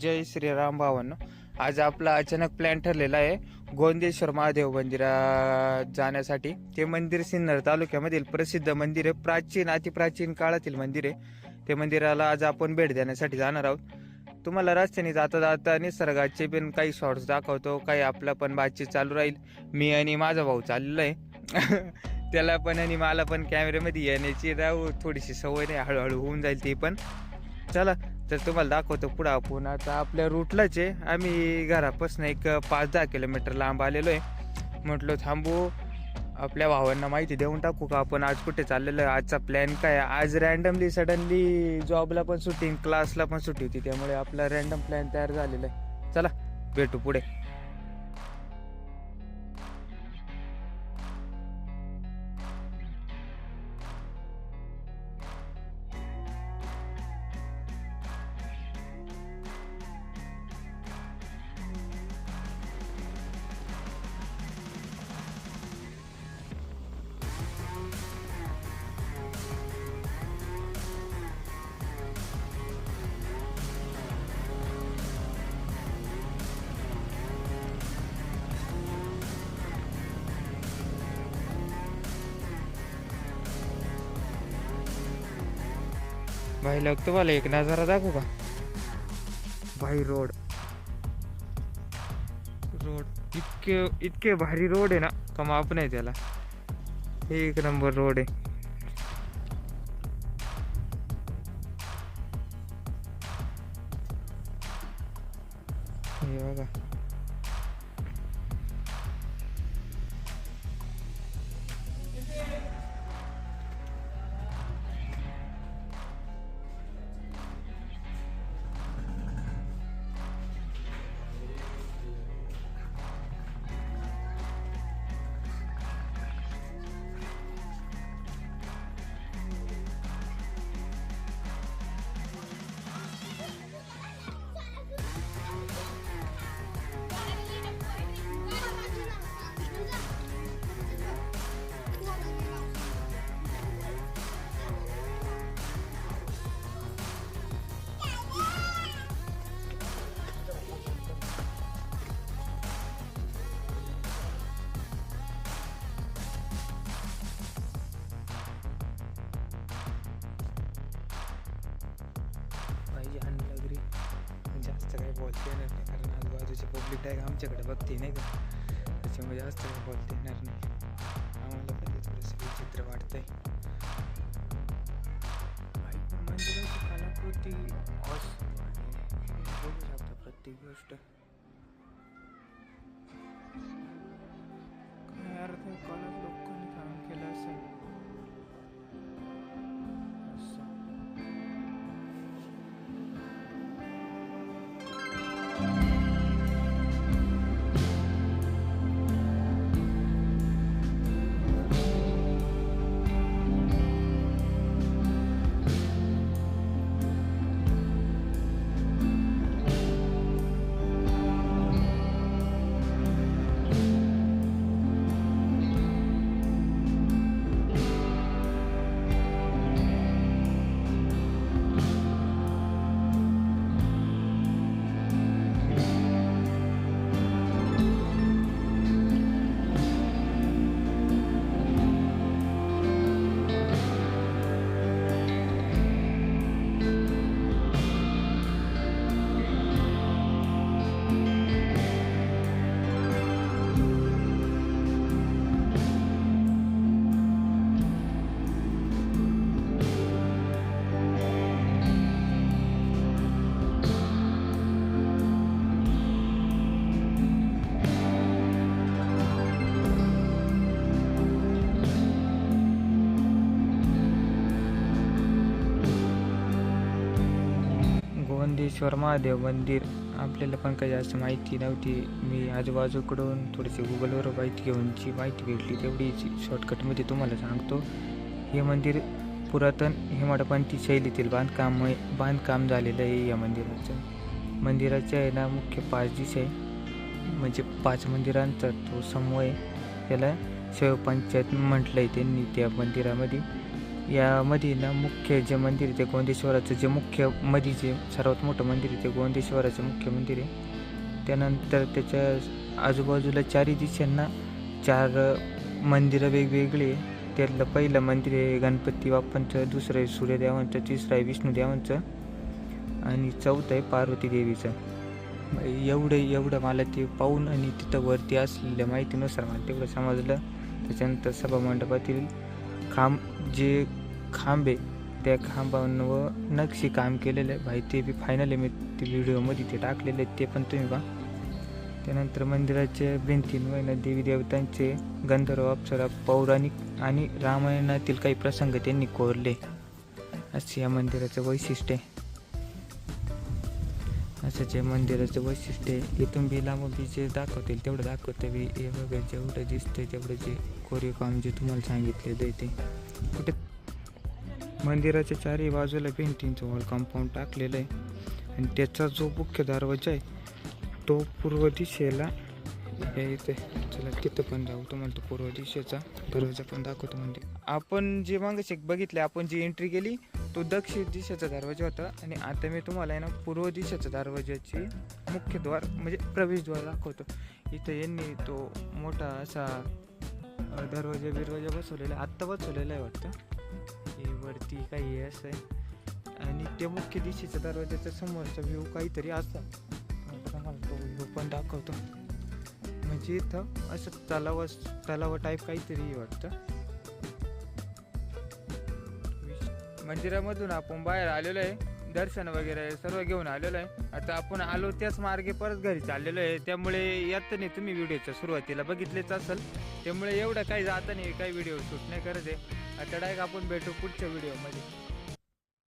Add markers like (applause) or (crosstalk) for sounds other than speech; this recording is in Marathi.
जय श्रीराम भावांनो. आज आपला अचानक प्लॅन ठरलेला आहे गोंदेश्वर महादेव मंदिरा जाण्यासाठी. ते मंदिर सिन्नर तालुक्यामधील प्रसिद्ध मंदिर आहे. प्राचीन अतिप्राचीन काळातील मंदिर आहे. ते मंदिराला आज आपण भेट देण्यासाठी जाणार आहोत. तुम्हाला रस्त्याने जाता जाता निसर्गाचे पण काही शॉर्ट्स दाखवतो काही आपला पण बातचीत चालू राहील. मी आणि माझा भाऊ चाललेला आहे. (laughs) त्याला पण आणि मला पण कॅमेऱ्यामध्ये येण्याची राहू थोडीशी सवय नाही. हळूहळू होऊन जाईल ती पण. चला तर तुम्हाला दाखवतो पुढं आपण. आता आपल्या रूटलाच आहे. आम्ही घरापासून एक पाच दहा किलोमीटर लांब आलेलो आहे. म्हटलं थांबू. आपल्या भावांना माहिती देऊन टाकू का आपण आज कुठे चाललेलो आहे? आजचा प्लॅन काय आज रॅन्डमली सडनली जॉबला पण सुट्टी क्लासला पण सुट्टी होती. त्यामुळे आपला रॅन्डम प्लॅन तयार झालेला आहे. चला भेटू पुढे. भाई लोक तुम्हाला एक नजारा दाखवू का? भाई रोड. रोड. इतके इतके भारी रोड आहे ना का माप नाही त्याला. एक नंबर रोड आहे. हे बघा. जास्त येणार नाही कारण आजूबाजूचे पब्लिक डायरेक्ट आमच्याकडे बघते नाही का? त्याच्यामुळे जास्त काही येणार नाही. आम्हाला पण ते थोडंसं विचित्र वाटतंय. भाई, मंदिराची कलाकृती awesome आहे. बघू शकता प्रत्येक गोष्ट. ज्ञानेश्वर महादेव मंदिर. आपल्याला पण काही जास्त माहिती नव्हती. मी आजूबाजूकडून थोडीशी गुगलवर माहिती घेऊन जी माहिती भेटली तेवढी शॉर्टकटमध्ये तुम्हाला सांगतो. हे मंदिर पुरातन हिमाडपंथी शैलीतील बांधकाम बांधकाम झालेलं आहे या मंदिराचं. मंदिराच्या आहे ना मुख्य पाच दिशा आहे. म्हणजे पाच मंदिरांचा तो समूह आहे. त्याला शिवपंचायत म्हटलं आहे त्यांनी त्या मंदिरामध्ये. यामध्ये ना मुख्य जे मंदिर आहे ते गोंदेश्वराचं जे मुख्यमध्ये जे सर्वात मोठं मंदिर आहे ते गोंदेश्वराचं मुख्य मंदिर आहे. त्यानंतर त्याच्या आजूबाजूला चारही दिशांना चार मंदिरं वेगवेगळी त्यातलं पहिलं मंदिर आहे गणपती बाप्पांचं दुसरं आहे सूर्यदेवांचं तिसरं आहे विष्णुदेवांचं आणि चौथं आहे पार्वती देवीचं. एवढं एवढं मला ते पाहून आणि तिथं वरती असलेल्या माहितीनुसार मला तेवढं समजलं. त्याच्यानंतर सभामंडपातील खांब जे खांब. आहे त्या खांबांवर नक्षी काम केलेलं आहे भाई ते बी फायनली मी ते व्हिडिओमध्ये ते टाकलेले आहेत. ते पण तुम्ही पहा त्यानंतर मंदिराच्या भिंतींवर ना देवी देवतांचे गंधर्व अप्सरा पौराणिक आणि रामायणातील काही प्रसंग त्यांनी कोरले. असे या मंदिराचं वैशिष्ट्य आहे. असंच या मंदिराचं वैशिष्ट्य आहे इथून बी लांब बी जे दाखवतील तेवढं दाखवतं बी हे बघा जेवढं दिसतंय तेवढं जे कोरीव काम जे तुम्हाला सांगितलेलं आहे ते. कुठे मंदिराच्या चारही बाजूला भिंतींचं वॉल कंपाऊंड टाकलेलं आहे. आणि त्याचा जो मुख्य दरवाजा आहे तो पूर्व दिशेला हे इथे चला तिथं पण जाऊ. तुम्हाला तो पूर्व दिशेचा दरवाजा पण दाखवतो म्हणजे आपण जे मागचे बघितले आपण जी एंट्री केली तो दक्षिण दिशेचा दरवाजा होता. आणि आता मी तुम्हाला आहे ना पूर्व दिशेच्या दरवाजाची मुख्य द्वार म्हणजे प्रवेशद्वार दाखवतो. इथं यांनी तो मोठा असा दरवाजा बिरवाजा बसवलेला आत्ता बसवलेला आहे वाटतं. वरती काही असं आहे. आणि त्या मुख्य दिशेच्या दरवाज्याच्या समोरचा व्ह्यू काहीतरी असा. आता तुम्हाला तो व्ह्यू पण दाखवतो. म्हणजे इथं असं तलाव तलाव टाईप काहीतरी वाटतं. म्हणजे मंदिरामधून आपण बाहेर आलेलो आहे. दर्शन वगैरे सर्व घेऊन आलेलो आहे. आता आपण आलो त्याच मार्गे परत घरी चाललेलो आहे. त्यामुळे येत नाही तुम्ही व्हिडिओच्या सुरुवातीला बघितलेच असेल. त्यामुळे एवढं काही जाता नाही काही व्हिडिओ शूट नाही करत आहे. आता डायरेक्ट आपण भेटू पुढच्या व्हिडिओमध्ये.